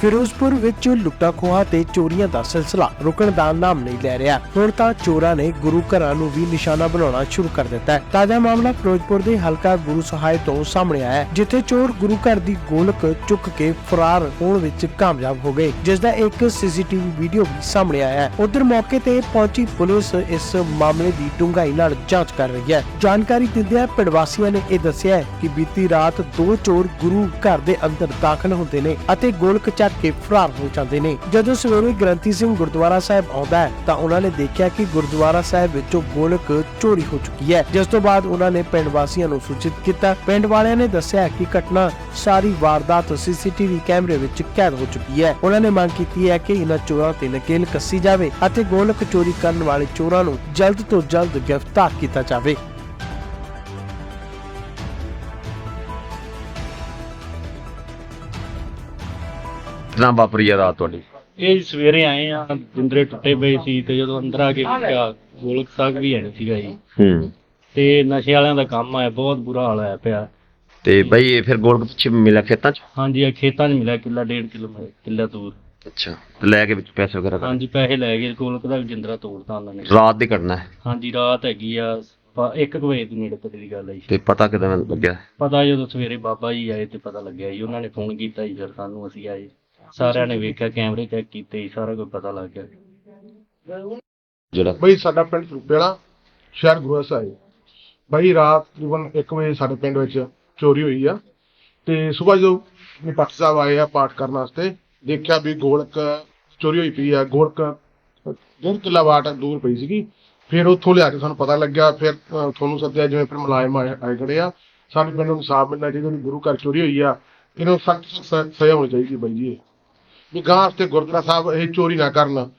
ਫਿਰੋਜ਼ਪੁਰ ਵਿੱਚ ਲੁੱਟਾਂ ਖੋਹਾਂ ਤੇ ਚੋਰੀਆਂ ਦਾ ਸਿਲਸਿਲਾ ਰੁਕਣ ਦਾ ਨਾਮ ਨਹੀਂ ਲੈ ਰਿਹਾ। ਹੁਣ ਤਾਂ ਚੋਰਾਂ ਨੇ ਗੁਰੂ ਘਰਾਂ ਨੂੰ ਵੀ ਨਿਸ਼ਾਨਾ ਬਣਾਉਣਾ ਸ਼ੁਰੂ ਕਰ ਦਿੱਤਾ ਹੈ। ਤਾਜ਼ਾ ਮਾਮਲਾ ਫਿਰੋਜ਼ਪੁਰ ਦੇ ਹਲਕਾ ਗੁਰੂ ਸਹਾਇ ਤੋਂ ਸਾਹਮਣੇ ਆਇਆ ਹੈ, ਜਿੱਥੇ ਚੋਰ ਗੁਰੂ ਘਰ ਦੀ ਗੋਲਕ ਚੁੱਕ ਕੇ ਫਰਾਰ ਹੋਣ ਵਿੱਚ ਕਾਮਯਾਬ ਹੋ ਗਏ। ਜਿਸ ਦਾ ਇੱਕ ਸੀਸੀਟੀਵੀ ਵੀਡੀਓ ਵੀ ਸਾਹਮਣੇ ਆਇਆ ਹੈ। ਉਧਰ ਮੌਕੇ ਤੇ ਪਹੁੰਚੀ ਪੁਲਿਸ ਇਸ ਮਾਮਲੇ ਦੀ ਡੂੰਘਾਈ ਨਾਲ ਜਾਂਚ ਕਰ ਰਹੀ ਹੈ। ਜਾਣਕਾਰੀ ਦਿੰਦਿਆਂ ਪਿੰਡ ਵਾਸੀਆਂ ਨੇ ਇਹ ਦੱਸਿਆ ਹੈ ਕਿ ਬੀਤੀ ਰਾਤ ਦੋ ਚੋਰ ਗੁਰੂ ਘਰ ਦੇ ਅੰਦਰ ਦਾਖਲ ਹੁੰਦੇ ਨੇ ਅਤੇ ਗੋਲਕ ਚੱਕ ਫਰਾਰ ਹੋ ਜਾਂਦੇ ਨੇ। ਜਦੋਂ ਸਵੇਰੇ ਗ੍ਰੰਥੀ ਸਿੰਘ ਗੁਰਦੁਆਰਾ ਸਾਹਿਬ ਆਉਂਦਾ ਹੈ, ਤਾਂ ਉਹਨਾਂ ਨੇ ਦੇਖਿਆ ਕਿ ਗੁਰਦੁਆਰਾ ਸਾਹਿਬ ਵਿੱਚੋਂ ਗੋਲਕ ਚੋਰੀ ਹੋ ਚੁੱਕੀ ਹੈ। ਜਿਸ ਤੋਂ ਬਾਅਦ ਉਹਨਾਂ ਨੇ ਪਿੰਡ ਵਾਸੀਆਂ ਨੂੰ ਸੂਚਿਤ ਕੀਤਾ। ਪਿੰਡ ਵਾਲਿਆਂ ਨੇ ਦੱਸਿਆ ਕਿ ਘਟਨਾ ਸਾਰੀ ਵਾਰਦਾਤ ਸੀਸੀਟੀਵੀ ਕੈਮਰੇ ਵਿੱਚ ਕੈਦ ਹੋ ਚੁੱਕੀ ਹੈ। ਉਹਨਾਂ ਨੇ ਮੰਗ ਕੀਤੀ ਹੈ ਕਿ ਇਹਨਾਂ ਚੋਰਾਂ ਤੇ ਨਕੇਲ ਕੱਸੀ ਜਾਵੇ ਅਤੇ ਗੋਲਕ ਚੋਰੀ ਕਰਨ ਵਾਲੇ ਚੋਰਾਂ ਨੂੰ ਜਲਦ ਤੋਂ ਜਲਦ ਗ੍ਰਿਫਤਾਰ ਕੀਤਾ ਜਾਵੇ। ਕਿੰਨਾ ਵਾਪਰੀ ਆ ਰਾਤ ਤੁਹਾਡੀ? ਇਹ ਸਵੇਰੇ ਆਏ ਆ ਜਿੰਦਰੇ ਟੁੱਟੇ ਪਏ ਸੀ ਤੇ ਜਦੋਂ ਅੰਦਰ ਆ ਕੇ ਵੇਖਿਆ ਗੋਲਕ ਸਾਗ ਵੀ ਹੈ ਸੀਗਾ ਜੀ। ਹੂੰ। ਤੇ ਨਸ਼ੇ ਵਾਲਿਆਂ ਦਾ ਕੰਮ ਆ ਬਹੁਤ ਬੁਰਾ ਹਾਲ ਹੋਇਆ ਪਿਆ। ਤੇ ਬਈ ਇਹ ਫਿਰ ਗੋਲਕ ਪਿੱਛੇ ਮਿਲਿਆ ਖੇਤਾਂ 'ਚ? ਹਾਂਜੀ ਇਹ ਖੇਤਾਂ 'ਚ ਮਿਲਿਆ ਕਿੱਲਾ ਡੇਢ ਕਿਲੋ ਕਿੱਲਾ ਦੂਰ ਅੱਛਾ ਤੇ ਲੈ ਕੇ ਵਿੱਚ ਪੈਸੇ ਵਗੈਰਾ ਹਾਂਜੀ ਪੈਸੇ ਲੈ ਗਏ ਗੋਲਕ ਦਾ ਜਿੰਦਰਾ ਤੋੜਤਾ ਉਹਨਾਂ ਨੇ। ਰਾਤ ਦੀ ਘਟਨਾ ਹੈ? ਹਾਂਜੀ ਰਾਤ ਹੈਗੀ ਆ 1 ਵਜੇ ਦੀ ਨੇੜੇ ਤੇੜੇ ਦੀ ਗੱਲ ਹੈ ਜੀ। ਤੇ ਪਤਾ ਕਿਦਾਂ ਲੱਗਿਆ? ਪਤਾ ਜਦੋਂ ਸਵੇਰੇ ਬਾਬਾ ਜੀ ਆਏ ਤੇ ਪਤਾ ਲੱਗਿਆ ਜੀ ਉਹਨਾਂ ਨੇ ਫੋਨ ਕੀਤਾ ਜੀ ਫਿਰ ਸਾਨੂੰ ਅਸੀਂ ਆਏ। ਸਾਰਿਆਂ ਨੇ ਵੇਖਿਆ ਕੈਮਰੇ ਚੈੱਕ ਕੀਤੇ ਸਾਰਾ ਕੁਝ ਪਤਾ ਲੱਗ ਗਿਆ। ਜਿਹੜਾ ਬਈ ਸਾਡਾ ਪਿੰਡ ਸਰੂਪੇਲਾ ਸ਼ਹਿਰ ਗੁਰੂ ਸਾਹਿਬ। ਬਈ ਰਾਤ ਤਕਰੀਬਨ 1 ਵਜੇ ਸਾਡੇ ਪਿੰਡ ਵਿੱਚ ਚੋਰੀ ਹੋਈ ਆ। ਤੇ ਸਵੇਰ ਜਦੋਂ ਨਿਪਟ ਸਾਹਿਬ ਆਏ ਆ ਪਾਠ ਕਰਨ ਵਾਸਤੇ ਦੇਖਿਆ ਵੀ ਗੋਲਕ ਚੋਰੀ ਹੋਈ ਪਈ ਆ। ਗੋਲਕ ਡੇਢ ਕਿੱਲਾ ਵਾਟ ਦੂਰ ਪਈ ਸੀਗੀ। ਫਿਰ ਉੱਥੋਂ ਲਿਆ ਕੇ ਸਾਨੂੰ ਪਤਾ ਲੱਗਿਆ ਫਿਰ ਤੁਹਾਨੂੰ ਸੱਦਿਆ ਜਿਵੇਂ ਫਿਰ ਮੁਲਾਜ਼ਮ ਆਏ ਖੜੇ ਆ। ਸਾਡੇ ਪਿੰਡ ਨੂੰ ਇਨਸਾਫ ਮਿਲਣਾ ਚਾਹੀਦਾ ਗੁਰੂ ਘਰ ਚੋਰੀ ਹੋਈ ਆ। ਇਹਨੂੰ ਸਖਤ ਸਜ਼ਾ ਹੋਣੀ ਚਾਹੀਦੀ ਬਾਈ ਜੀ। ਵੀ ਗਾਂ ਵਾਸਤੇ ਗੁਰਦੁਆਰਾ ਸਾਹਿਬ ਇਹ ਚੋਰੀ ਨਾ ਕਰਨ।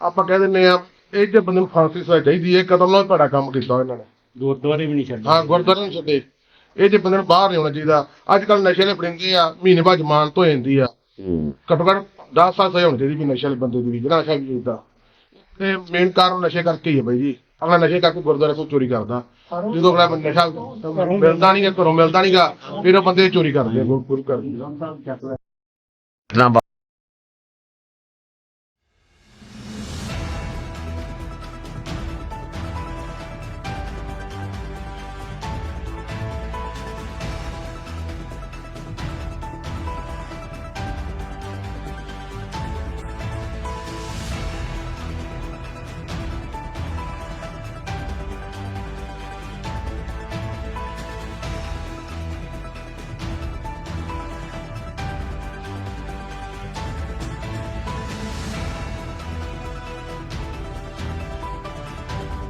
ਆਪਾਂ ਕਹਿ ਦਿੰਦੇ ਆ ਇਹ ਜੇ ਬੰਦੇ ਨੂੰ ਫਾਂਸੀ ਸਜ਼ਾ ਚਾਹੀਦੀ ਹੈ ਕਦਮ ਨਾਲ ਤੁਹਾਡਾ ਕੰਮ ਕੀਤਾ ਇਹਨਾਂ ਨੇ। ਗੁਰਦੁਆਰੇ ਵੀ ਨਹੀਂ ਛੱਡੇ ਹਾਂ ਗੁਰਦੁਆਰੇ ਨੂੰ ਛੱਡੇ ਇਹ ਜੇ ਬੰਦੇ ਨੂੰ ਬਾਹਰ ਨਹੀਂ ਆਉਣਾ ਚਾਹੀਦਾ। ਅੱਜ ਕੱਲ ਨਸ਼ੇ ਨੇ ਫੜਿੰਦੇ ਆ ਮਹੀਨੇ ਬਾਅਦ ਜ਼ਮਾਨਤ ਹੋ ਜਾਂਦੀ ਆ। ਹੂੰ। ਘੱਟੋ ਘੱਟ 10 ਸਾਲ ਸਜ਼ਾ ਹੋਣੀ ਚਾਹੀਦੀ ਵੀ ਨਸ਼ੇ ਵਾਲੇ ਬੰਦੇ ਦੀ ਵੀ ਜਿਹੜਾ ਨਸ਼ਾ ਵੀ ਵੇਚਦਾ ਤੇ ਮੇਨ ਕਾਰਨ ਨਸ਼ੇ ਕਰਕੇ ਹੀ ਹੈ ਬਾਈ ਜੀ। ਅਗਲਾ ਨਸ਼ੇ ਕਰਕੇ ਗੁਰਦੁਆਰੇ ਤੋਂ ਚੋਰੀ ਕਰਦਾ। ਜਦੋਂ ਅਗਲਾ ਬੰਦਾ ਨਸ਼ਾ ਮਿਲਦਾ ਨਹੀਂ ਘਰੋਂ ਮਿਲਦਾ ਨਹੀਂਗਾ ਫਿਰ ਉਹ ਬੰਦੇ ਚੋਰੀ ਕਰਦੇ ਗੁਰੂ ਗੁਰੂ ਘਰ ਦੀ ਕਿੰਨਾ ਵਾ-